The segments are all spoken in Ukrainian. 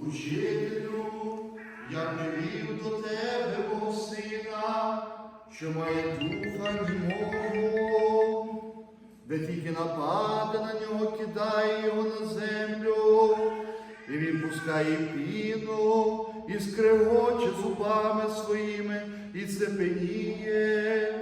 Учителю, я привів до тебе мого сина, що має духа німого, де тільки нападе на нього, кидає його на землю, і він пускає піну, і скрегоче зубами своїми, і цепеніє.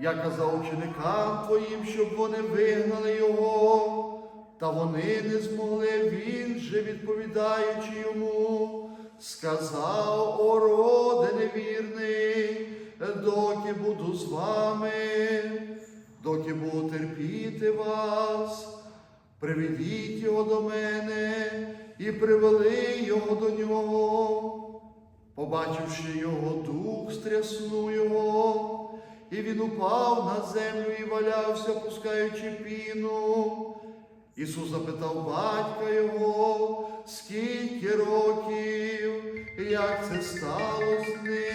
Я казав ученикам твоїм, щоб вони вигнали його, та вони не змогли. Він же, відповідаючи йому, сказав, о невірний, доки буду з вами, доки буду терпіти вас, приведіть його до мене і привели його до нього. Побачивши його, дух стряснув його, і він упав на землю і валявся, пускаючи піну. Ісус запитав батька його, скільки років, як це сталося з ним.